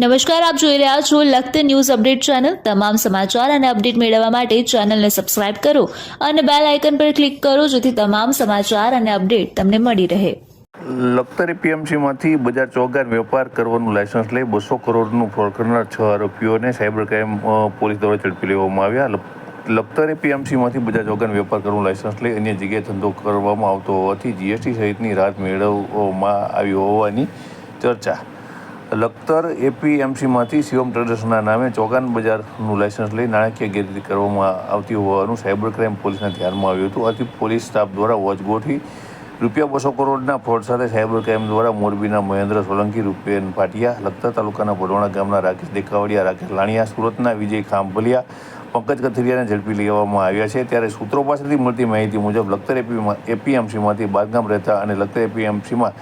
નમસ્કાર, આપ જોઈ રહ્યા છો લખત ન્યૂઝ અપડેટ ચેનલ. તમામ સમાચાર અને અપડેટ મેળવવા માટે ચેનલને સબસ્ક્રાઇબ કરો અને બેલ આઇકન પર ક્લિક કરો જેથી તમામ સમાચાર અને અપડેટ તમને મળી રહે. લખતર પીએમસીમાંથી બજાર ચોગાર વેપાર કરવાનું લાયસન્સ લઈ બસો કરોડનું ફ્રોડ કરનાર છ આરોપીઓને સાયબર ક્રાઇમ પોલીસ દ્વારા ઝડપી લેવામાં આવ્યા. લખતરે પીએમસીમાંથી બજાર ચોગાન વેપાર કરવાનું લાયસન્સ લઈ અન્ય જગ્યાએ ધંધો કરવામાં આવતો હોવાથી જીએસટી સહિતની રાહત મેળવવામાં આવી હોવાની ચર્ચા. લખતર એપીએમસીમાંથી શિવમ ટ્રેડર્સના નામે ચોગાન બજારનું લાયસન્સ લઈ નાણાકીય ગેરરીતિ કરવામાં આવતી હોવાનું સાયબર ક્રાઇમ પોલીસના ધ્યાનમાં આવ્યું હતું. આથી પોલીસ સ્ટાફ દ્વારા વોચ ગોઠવી રૂપિયા બસો કરોડના ફ્રોડ સાથે સાયબર ક્રાઇમ દ્વારા મોરબીના મહેન્દ્ર સોલંકી, રૂપેન પાટિયા લખતર તાલુકાના ભડોણા ગામના રાકેશ દેખાવડિયા, રાકેશ લાણિયા, સુરતના વિજય ખાંભલિયા, પંકજ કથિરિયાને ઝડપી લેવામાં આવ્યા છે. ત્યારે સૂત્રો પાસેથી મળતી માહિતી મુજબ લખતર એપીમાં એપીએમસીમાંથી બારગામ રહેતા અને લખતર એપીએમસીમાં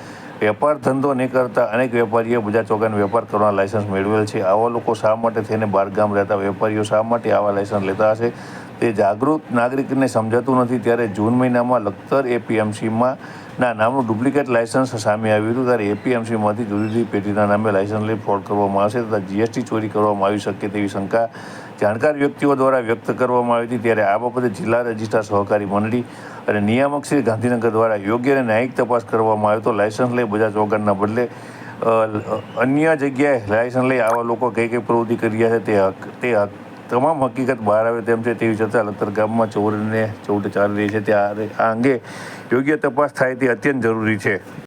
વેપાર ધંધો નહીં કરતા અનેક વેપારીઓ બજાર ચોગાને વેપાર કરવાના લાયસન્સ મેળવેલ છે. આવા લોકો શા માટે થઈને બહારગામ રહેતા? વેપારીઓ શા માટે આવા લાયસન્સ લેતા હશે? તે જાગૃત નાગરિકને સમજાતું નથી. ત્યારે જૂન મહિનામાં લખતર એપીએમસીમાં ના નામનું ડુપ્લિકેટ લાયસન્સ સામે આવ્યું હતું. ત્યારે એપીએમસીમાંથી જુદી જુદી પેઢીના નામે લાયસન્સ લઈ ફ્રોડ કરવામાં આવશે તથા જીએસટી ચોરી કરવામાં આવી શકે તેવી શંકા જાણકાર વ્યક્તિઓ દ્વારા વ્યક્ત કરવામાં આવી હતી. ત્યારે આ બાબતે જિલ્લા રજિસ્ટ્રાર સહકારી મંડળી અને નિયામક શ્રી ગાંધીનગર દ્વારા યોગ્ય અને ન્યાયિક તપાસ કરવામાં આવ્યો તો લાયસન્સ લઈ બજાર ચોગાનના બદલે અન્ય જગ્યાએ લાયસન્સ લઈ આવા લોકો કઈ કઈ પ્રવૃત્તિ કરી રહ્યા છે તે હક તે હક તમામ હકીકત બહાર આવે તેમ છે તેવી છતાં લખતર ગામમાં ચોરીને ચૌટ ચાલી રહી છે. ત્યારે આ અંગે યોગ્ય તપાસ થાય તે અત્યંત જરૂરી છે.